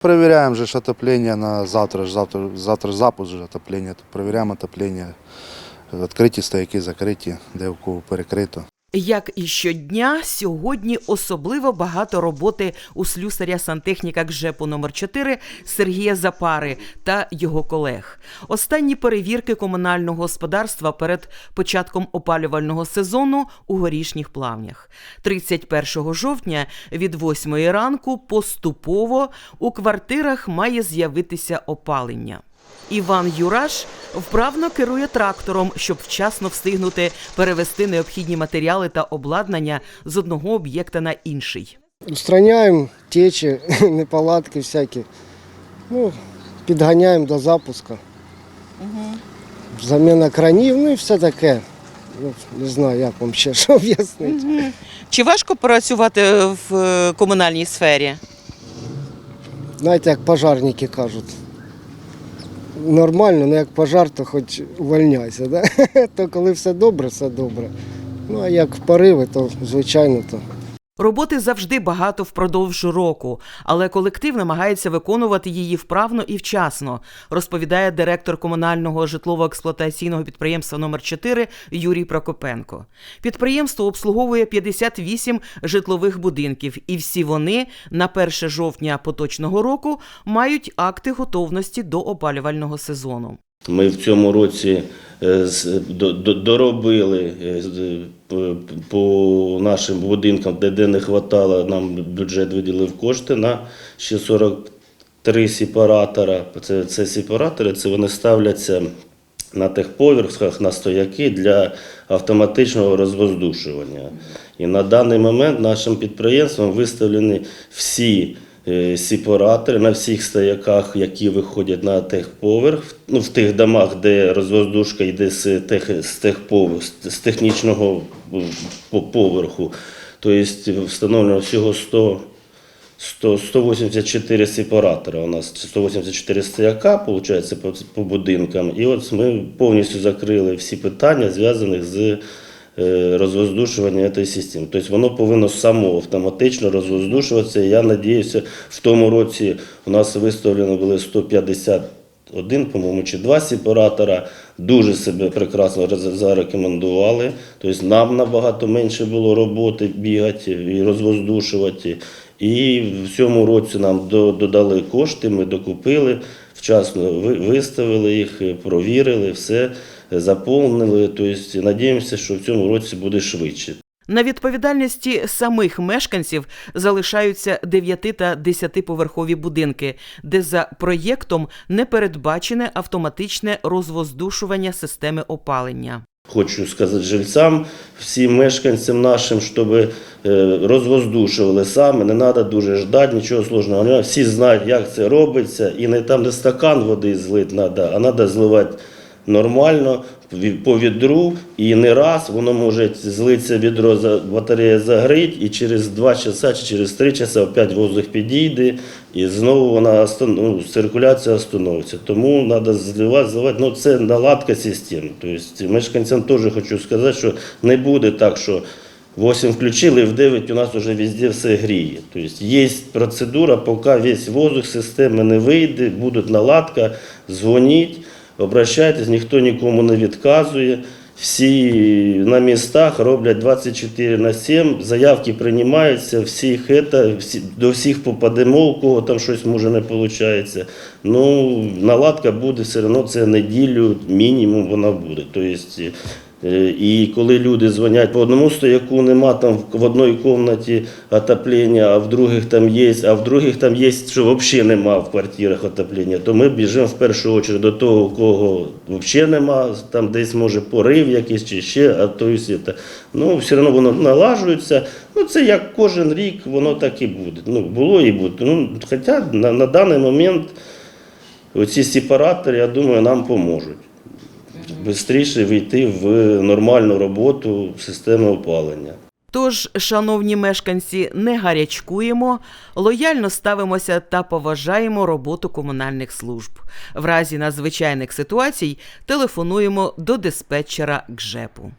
Проверяем же отопление на завтра, завтра, завтра запуск же отопления. Проверяем отопление, відкриті стояки, закриті, де перекрито. Як і щодня, сьогодні особливо багато роботи у слюсаря сантехніка ГЖЕПу номер 4 Сергія Запари та його колег. Останні перевірки комунального господарства перед початком опалювального сезону у горішніх плавнях. 31 жовтня від 8 ранку поступово у квартирах має з'явитися опалення. Іван Юраш вправно керує трактором, щоб вчасно встигнути перевести необхідні матеріали та обладнання з одного об'єкта на інший. Устраняємо течі, неполадки всякі. Ну, підганяємо до запуску. Заміна кранів, ну і все таке. Ну, не знаю, як вам ще що об'яснити. Чи важко працювати в е, комунальній сфері? Знаєте, як пожарники кажуть. Нормально, ну як пожар, то хоч увольняйся. Да? То коли все добре, все добре. Ну а як пориви, то звичайно то. Роботи завжди багато впродовж року, але колектив намагається виконувати її вправно і вчасно, розповідає директор комунального житлово-експлуатаційного підприємства номер 4 Юрій Прокопенко. Підприємство обслуговує 58 житлових будинків, і всі вони на 1 жовтня поточного року мають акти готовності до опалювального сезону. Ми в цьому році доробили е, п- по нашим будинкам, де, де не вистачало, нам бюджет виділив кошти на ще 43 сепаратора. Це, це сепаратори, це вони ставляться на тих поверхах, на стояки для автоматичного розвоздушування. І на даний момент нашим підприємством виставлені всі е, сепаратори на всіх стояках, які виходять на техповерх, ну, в тих домах, де розвоздушка йде з, тех, з, техпов- з технічного е, поверху. Тобто встановлено всього 100 100, 184 сепаратора. У нас 184 стояка, виходить, по, по будинкам. І от ми повністю закрили всі питання, зв'язані з е, розвоздушуванням цієї системи. Тобто воно повинно само автоматично розвоздушуватися. Я сподіваюся, в тому році у нас виставлено були 151, по-моєму, чи два сепаратора. Дуже себе прекрасно зарекомендували. Тобто нам набагато менше було роботи бігати і розвоздушувати. І в цьому році нам додали кошти, ми докупили, вчасно виставили їх, провірили, все заповнили. Тобто, надіємося, що в цьому році буде швидше. На відповідальності самих мешканців залишаються 9 та 10-поверхові будинки, де за проєктом не передбачене автоматичне розвоздушування системи опалення. Хочу сказати жильцям, всім мешканцям нашим, щоб е, розвоздушували саме, не треба дуже ждати, нічого сложного. немає. Всі знають, як це робиться, і не там, де стакан води злити треба, а треба зливати нормально по відру, і не раз воно може злитися відро, батарея загорить, і через 2 часа чи через 3 часа опять воздух підійде, і знову вона ну, циркуляція остановиться. Тому треба зливати, зливати. Ну, це наладка системи. Тобто мешканцям теж хочу сказати, що не буде так, що 8 включили, в 9 у нас вже везде все гріє. Тобто є процедура, поки весь воздух системи не вийде, буде наладка, дзвоніть, обращайтесь, ніхто нікому не відказує. Всі на містах роблять 24 на 7, заявки приймаються, всіх это, всі, до всіх попадемо, у кого там щось може не виходить. Ну, наладка буде все одно це неділю, мінімум вона буде. Тобто, І коли люди дзвонять по одному стояку, нема там в одній кімнаті отоплення, а в других там є, а в других там є, що взагалі нема в квартирах отоплення, то ми біжимо в першу чергу до того, у кого взагалі нема, там десь може порив якийсь чи ще, а то і все. Ну, все одно воно налажується. Ну, це як кожен рік, воно так і буде. Ну, було і буде. Ну, хоча на, на даний момент оці сепаратори, я думаю, нам поможуть швидше війти в нормальну роботу системи опалення. Тож, шановні мешканці, не гарячкуємо, лояльно ставимося та поважаємо роботу комунальних служб. В разі надзвичайних ситуацій телефонуємо до диспетчера ГЖЕПу.